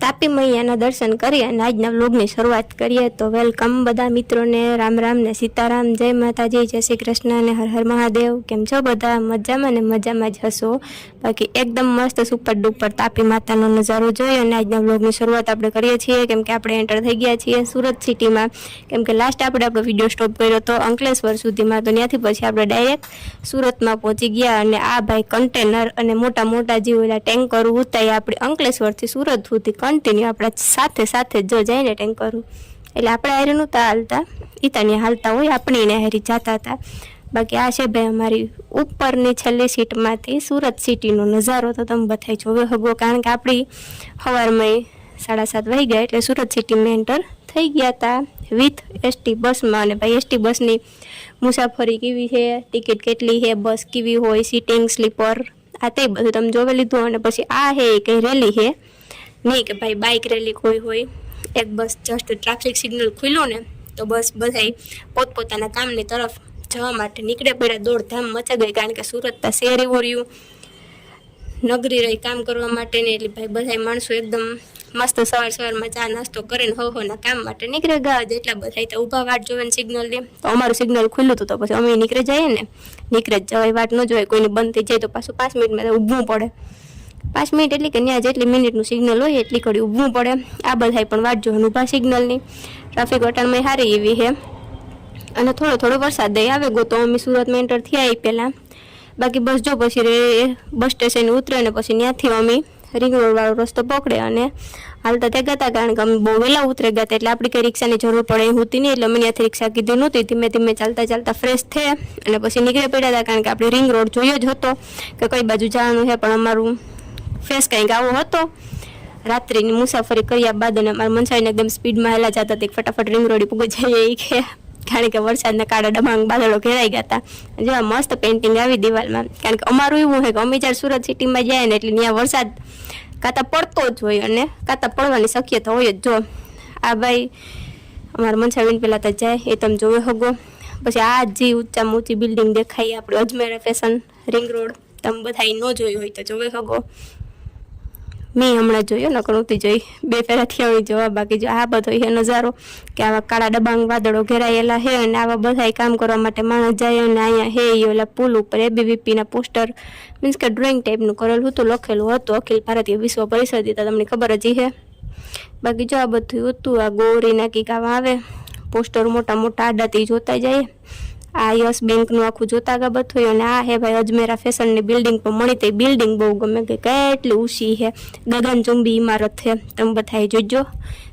તાપી મૈયાના દર્શન કરી અને આજના વ્લોગની શરૂઆત કરીએ. તો વેલકમ બધા મિત્રોને. રામ રામ ને સીતારામ. જય માતાજી, જય શ્રી કૃષ્ણ અને હર હર મહાદેવ. કેમ છો બધા? મજામાં ને મજામાં જ હશો? બાકી એકદમ મસ્ત સુપર ડુપર તાપી માતાનો નજારો જોઈ અને આજના વ્લોગની શરૂઆત આપણે કરીએ છીએ. કેમ કે આપણે એન્ટર થઈ ગયા છીએ સુરત સિટીમાં કેમ કે લાસ્ટ આપણે આપણો વીડિયો સ્ટોપ કર્યો હતો અંકલેશ્વર સુધીમાં. તો ત્યાંથી પછી આપણે ડાયરેક્ટ સુરતમાં પહોંચી ગયા અને આ ભાઈ કન્ટેનર અને મોટા મોટા જે ટેન્કર ઉતારી આપણે અંકલેશ્વરથી સુરત સુધી કન્ટિન્યુ આપણા સાથે સાથે જો જઈને ટેન્ક કરું. એટલે આપણે હારે નહોતા હાલતા. ઈ ત્યાં હાલતા હોય, આપણે એને હારી જતા હતા. બાકી આ છે ભાઈ અમારી ઉપરની છેલ્લી સીટમાંથી, સુરત સિટીનો નજારો તો તમે બધાય જોવે હગો, કારણ કે આપણી સવારમાં સાડા સાત વાગી ગયા એટલે સુરત સિટીમાં એન્ટર થઈ ગયા હતા વિથ એસટી બસમાં. અને ભાઈ એસટી બસની મુસાફરી કેવી છે, ટિકિટ કેટલી છે, બસ કેવી હોય, સીટિંગ, સ્લીપર, આ તે બધું તમે જોવે લીધું. અને પછી આ હે એ કંઈ રેલી છે. નહીં કે ભાઈ બાઇક રેલી કોઈ હોય. એક બસ જસ્ટ ટ્રાફિક સિગ્નલ ખુલ્યું ને, તો બસ બધાય પોતપોતાના કામની તરફ જવા માટે નીકળે પડ્યા. દોડધામ મચા ગઈ કારણ કે સુરત શહેર એવું રહ્યું નગરી રહી કામ કરવા માટે ને એટલે ભાઈ બધા માણસો એકદમ મસ્ત સવાર સવારમાં ચા નાસ્તો કરીને હો હોના કામ માટે નીકળે ગયા જેટલા બધા તો ઊભા વાટ જોવે ને સિગ્નલ લે. તો અમારું સિગ્નલ ખુલ્લું હતું તો પછી અમે નીકળી જઈએ ને. નીકળે જ જવાય, વાટ ન જોવાય, કોઈની બંધ થઈ જાય તો પાછું પાંચ મિનિટમાં ઊભવું પડે. પાંચ મિનિટ એટલે કે ત્યાં જેટલી મિનિટનું સિગ્નલ હોય એટલી ઘડી ઊભવું પડે. આ બધાય પણ વાટ જોવાનું ઊભા સિગ્નલની ટ્રાફિક વટાણમાં સારી એવી છે. અને થોડો થોડો વરસાદ દઈ આવે. ગો તો અમે સુરતમાં એન્ટર એ પહેલાં. બાકી બસ જો પછી બસ સ્ટેશન ઉતરે ને પછી ત્યાંથી અમે રિંગ રોડવાળો રસ્તો પકડે અને હાલતા ત્યાં ગયા કારણ કે અમે બહુ વહેલા ઉતરે ગયા એટલે આપણી કંઈ રિક્ષાની જરૂર પડે એ હોતી નહીં. એટલે અમે ત્યાંથી રિક્ષા કીધી નહોતી. ધીમે ધીમે ચાલતા ચાલતા ફ્રેશ થયા અને પછી નીકળી પડ્યા હતા કારણ કે આપણે રિંગ રોડ જોયો જ હતો કે કઈ બાજુ જવાનું છે પણ અમારું ફેસ કંઈક આવો હતો રાત્રિની મુસાફરી કર્યા બાદ અને અમારા મનસાઈને એકદમ સ્પીડમાં હેલા જતા હતા ફટાફટ રિંગ રોડી પૂગી જઈએ એ કે કારણ કે વરસાદના કાળા ડબાંગ બાદળો ઘેરાઈ ગયા હતા જેવા મસ્ત પેઇન્ટિંગ આવી દિવાલમાં કારણ કે અમારું એવું છે કે અમે જ્યારે સુરત સિટીમાં જાય ને એટલે ત્યાં વરસાદ કાતા પડતો જ હોય અને કાતા પડવાની શક્યતા હોય જ જો આ ભાઈ અમારા મનસાબેન પહેલાં તો જાય એ તમે જોવે હગો પછી આ જે ઊંચામાં ઊંચી બિલ્ડિંગ દેખાય આપણે અજમેર ફેશન રિંગ રોડ તમે બધા ન જોયું હોય તો જોવે હગો મેં હમણાં જોયો નકર નહોતી જોઈ. બે ફેરાથી આવી જોવા બાકી જો આ બધો એ નજારો, કે આવા કાળા ડબાંગ વાદળો ઘેરાયેલા હે અને આવા બધા કામ કરવા માટે માણસ જાય અને અહીંયા હે ઓલા પુલ ઉપર એબીવીપીના પોસ્ટર મીન્સ કે ડ્રોઈંગ ટાઈપનું કરેલું હતું, લખેલું હતું, અખિલ ભારતીય વિશ્વ પરિષદ તો તમને ખબર જ હે બાકી જો આ બધું હતું, આ ગોરીના કંઈક આવા આવે, પોસ્ટર મોટા મોટા આડાથી જોતા જાય. આ યસ બેંકનું આખું જોતા ગબત થયું અને આ હે ભાઈ અજમેરા ફેશનની બિલ્ડિંગ પણ મળી તે બિલ્ડિંગ બહુ ગમે કે કેટલી ઊંચી છે ગગનચુંબી ઇમારત છે તમે બધા જોજો.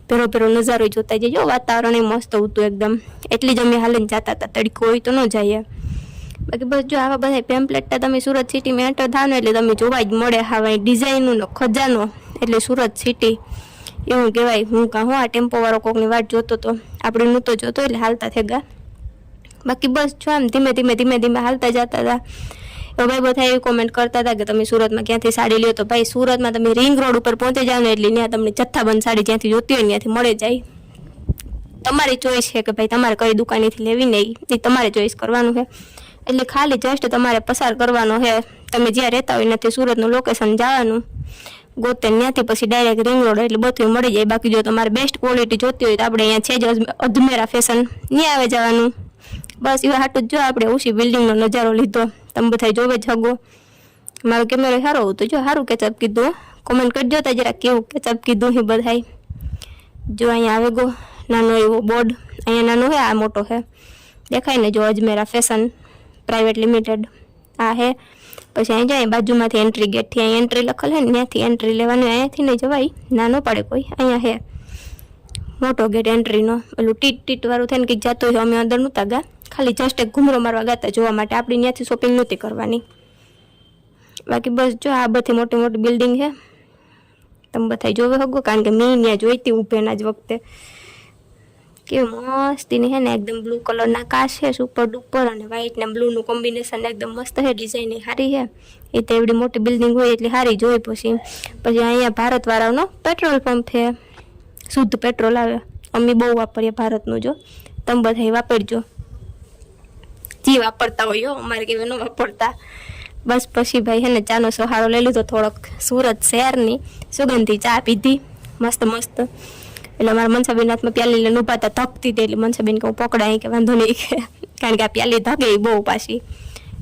પેરો પેરો નજારો જોતા જજો. વાતાવરણ મસ્ત હતું એકદમ. એટલી જ અમે હાલીને જતા હતા. તડકો હોય તો ન જઈએ. બાકી બસ જો આવા બધા પેમ્પલેટ તમે સુરત સિટીમાં એન્ટર થાવ એટલે તમે જોવા જ મળે હા ડિઝાઇનનો ખજાનો. એટલે સુરત સિટી એવું કહેવાય. હું કાં હું આ ટેમ્પોવાળો કોકની વાટ જોતો તો. આપણે નહોતો જોતો એટલે હાલતા થઈ ગયા બાકી બસ જો આમ ધીમે ધીમે ધીમે ધીમે હાલતા જતા હતા. હવે ભાઈ બધા એવી કોમેન્ટ કરતા હતા કે તમે સુરતમાં ક્યાંથી સાડી લ્યો તો ભાઈ સુરતમાં તમે રિંગ રોડ ઉપર પહોંચી જાવ ને એટલે ત્યાં તમને જથ્થાબંધ સાડી જ્યાંથી જોતી હોય ત્યાંથી મળે જાય. તમારી ચોઈસ છે કે ભાઈ તમારે કઈ દુકાનેથી લેવી નહીં એ તમારે ચોઈસ કરવાનું છે. એટલે ખાલી જસ્ટ તમારે પસાર કરવાનો છે. તમે જ્યાં રહેતા હોય નથી સુરતનું લોકેશન જવાનું. ગોતે ત્યાંથી પછી ડાયરેક્ટ રિંગ રોડ એટલે બધું મળી જાય. બાકી જો તમારે બેસ્ટ ક્વોલિટી જોતી હોય તો આપણે અહીંયા છે જ અજમેરા ફેશન ત્યાં આવે જવાનું. બસ એવા હાટું જ જો આપણે ઓછી બિલ્ડિંગનો નજારો લીધો. તમે બધા જોવે જ મારો કેમેરો સારો હતો જો, સારું કેચઅપ કીધું. કોમેન્ટ કરજો તા જરા કેવું કેચઅપ કીધું હી બધાય. જો અહીંયા આવે ગો, નાનો એવો બોર્ડ અહીંયા નાનો હે, આ મોટો હે. દેખાય ને જો અજમેરા ફેશન પ્રાઇવેટ લિમિટેડ આ હે. પછી અહીં જાય, બાજુમાંથી એન્ટ્રી ગેટથી અહીં એન્ટ્રી લખેલ હે ને, ત્યાંથી એન્ટ્રી લેવાની, અહીંયાથી નહીં જવાય. ના ન પડે કોઈ, અહીંયા હે. મોટો ગેટ એન્ટ્રીનો પેલું ટીટ ટીટ વાળું થઈને કંઈક જતું હોય, અમે અંદર નહોતા ગયા ખાલી જસ્ટ એક ઘૂમરો મારવા ગાતા જોવા માટે. આપણે ત્યાંથી શોપિંગ નહોતી કરવાની. બાકી બસ જો આ બધી મોટી મોટી બિલ્ડિંગ છે. તમે બધા જોવે હગો કારણ કે મેં ત્યાં જોઈતી ઊભેના જ વખતે. કેવું મસ્તીની છે ને એકદમ બ્લુ કલરના કાચ છે સુપર ડુપર અને વ્હાઇટ ને બ્લુનું કોમ્બિનેશન એકદમ મસ્ત છે ડિઝાઇન સારી છે. એ તો એવડી મોટી બિલ્ડિંગ હોય એટલે સારી જોઈ પછી. પછી અહીંયા ભારતવાળાનો પેટ્રોલ પંપ છે. શુદ્ધ પેટ્રોલ આવે. અમે બહુ વાપરીએ ભારતનું જો. તમે બધા વાપરજો. જે, વાપરતા હોય અમારે કેવું ન વાપરતા. બસ પછી ભાઈ હે ને, ચાનો સહારો લઈ લીધો, થોડોક સુરત શહેરની સુગંધી ચા પીધી, મસ્ત મસ્ત. એટલે મારા મનસાબેન હાથમાં પ્યાલી લઈને ઊભા હતા ધકતી હતી એટલે મનસાબેન કે હું પકડાય, કે વાંધો નહીં. કે કારણ કે આ પ્યાલી ઈ બહુ પાછી.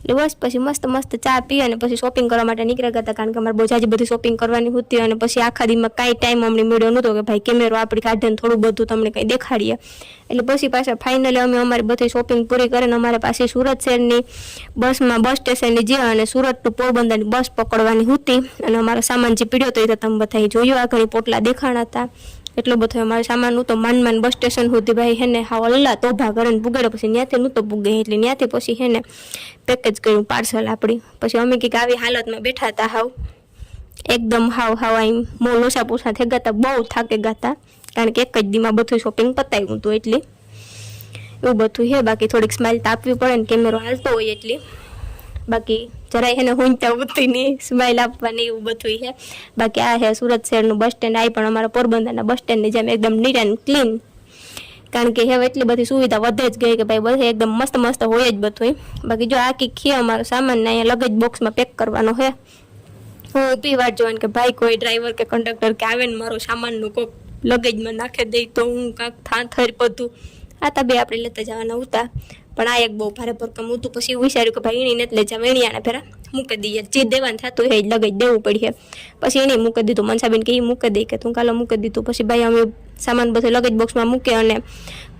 એટલે બસ પછી મસ્ત મસ્ત ચા પી અને પછી શોપિંગ કરવા માટે નીકળ્યા હતા કારણ કે અમારે બહુ જાજી બધી શોપિંગ કરવાની હતી અને પછી આખા દીમાં કાંઈ ટાઈમ અમને મળ્યો નહોતો કે ભાઈ કેમેરો, આપણી કાઢીને થોડું બધું તમને કંઈ દેખાડીએ. એટલે પછી પાછા ફાઇનલી અમે અમારી બધી શોપિંગ પૂરી કરીને અમારે પાસે સુરત શહેરની બસમાં, બસ સ્ટેશનની જે અને સુરત ટુ પોરબંદરની બસ પકડવાની હતી. અને અમારો સામાન જે પીડ્યો હતો એ તો તમે બધા જોયું. આ ઘણી પોટલા દેખાણા હતા. એટલો બધો અમારે સામાન તો માન માન બસ સ્ટેશન સુધી ભાઈ હેને હાવ અલ્લા તોભા કરીને પુગાડ્યો પછી ત્યાંથી નહોતો પુગે એટલે ત્યાંથી પછી હેને પેકેજ કર્યું પાર્સલ આપણી. પછી અમે કંઈક આવી હાલતમાં બેઠા હતા હાવ. એકદમ હાવ હાવ આમ મો લોસા પોસા થઈ ગયા બહુ થાકે ગાતા કારણ કે એક જ દીમાં બધું શોપિંગ પતાવ્યું હતું એટલે. એવું બધું છે બાકી થોડીક સ્માઇલ તો આપવી પડે ને કેમેરો હાલતો હોય એટલી. બાકી જરાય એને હુંચતા ઉઠતી નહીં સ્માઇલ આપવાની એવું બધું છે. બાકી આ છે સુરત શહેરનું બસ સ્ટેન્ડ આ પણ અમારા પોરબંદરના બસ સ્ટેન્ડની જેમ એકદમ નીટ એન્ડ ક્લીન કારણ કે હવે એટલી બધી સુવિધા વધે જ ગઈ કે ભાઈ બધે એકદમ મસ્ત મસ્ત હોય જ બધું બાકી જો આખી ખીએ અમારો સામાન અહીંયા લગેજ બોક્સમાં પેક કરવાનો છે. હું ઊભી વાત જોઈને કે ભાઈ કોઈ ડ્રાઈવર કે કંડક્ટર કે આવે ને મારો સામાનનું કોઈક લગેજમાં નાખી દઈ તો હું કાંક થાં થઈ બધું. આ તા બે આપણે લેતા જવાના હતા પણ આ એક બહુ ભારે ભરકમ હતું. પછી એવું વિચાર્યું કે ભાઈ એને નથી એની આને ફેરા મૂકી દઈએ. જે દેવાનું થતું હોય લગેજ દેવું પડીએ પછી એને મૂકી દીધું. મનસાબેન કે એ મૂકી દઈ કે તું કાલે મૂકી દીધું. પછી ભાઈ અમે સામાન બધું લગેજ બોક્સમાં મૂકે અને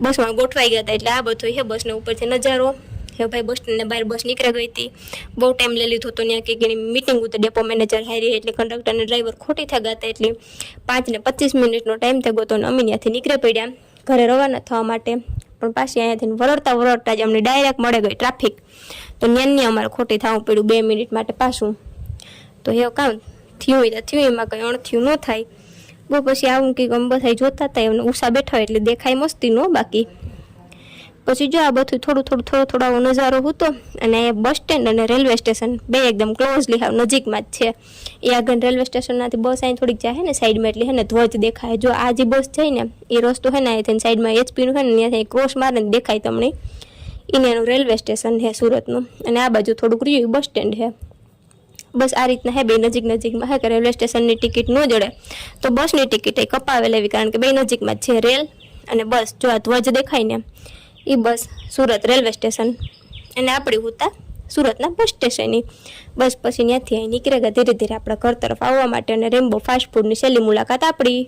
બસમાં ગોઠવાઈ ગયા હતા. એટલે આ બધું હે બસને ઉપરથી નજારો. હે ભાઈ બસ સ્ટેન્ડને બહાર બસ નીકળી ગઈ હતી. બહુ ટાઈમ લઈ લીધો હતો. ત્યાં કે એની મિટિંગ હતી. ડેપો મેનેજર હારી એટલે કંડક્ટર અને ડ્રાઈવર ખોટી થઈ ગયા હતા. એટલે પાંચ ને પચીસ મિનિટનો ટાઈમ થઈ ગયો હતો અને અમે ત્યાંથી નીકળી પડ્યા. ઘરે રવાના થવા માટે. પણ પાછી અહીંયાથી વરડતા વરડતા જ અમને ડાયરેક્ટ મળે ગઈ ટ્રાફિક તો ન્યાની અમારે ખોટી થવું પડ્યું બે મિનિટ માટે પાછું. તો એ કામ થયું હોય તો થયું, એમાં કંઈ અણથ્યું ન થાય. બહુ પછી આવું કંઈક અમે બધા જોતા હતા, એમને ઉષા બેઠા હોય એટલે દેખાય મસ્તી નો બાકી. પછી જો આ બધું થોડું થોડું થોડો થોડો નજારો હતો અને બસ સ્ટેન્ડ અને રેલવે સ્ટેશન બે એકદમ ક્લોઝલી હાવ નજીકમાં જ છે. એ આગળ રેલવે સ્ટેશનમાંથી બસ અહીં થોડીક જાય ને સાઈડમાં એટલે હે ને ધ્વજ દેખાય. જો આ જે બસ જાય ને, એ રસ્તો હે ને અહીંથી સાઈડમાં એચપીનું હે ને ત્યાંથી ક્રોસ મારે ને દેખાય તમને. એને એનું રેલવે સ્ટેશન છે સુરતનું. અને આ બાજુ થોડુંક રહ્યું બસ સ્ટેન્ડ છે બસ આ રીતના હે, બે નજીક નજીકમાં હે, કે રેલવે સ્ટેશનની ટિકિટ ન જડે. તો બસની ટિકિટ એ કપાવે લેવી, કારણ કે બે નજીકમાં છે રેલ અને બસ. જો આ ધ્વજ દેખાય ને એ બસ સુરત રેલવે સ્ટેશન. અને આપણી હતા સુરતના બસ સ્ટેશનની. બસ પછી ત્યાંથી અહીં નીકળે ગયા ધીરે ધીરે આપણા ઘર તરફ આવવા માટે અને રેમ્બો ફાસ્ટ ફૂડની છેલ્લી મુલાકાત આપણી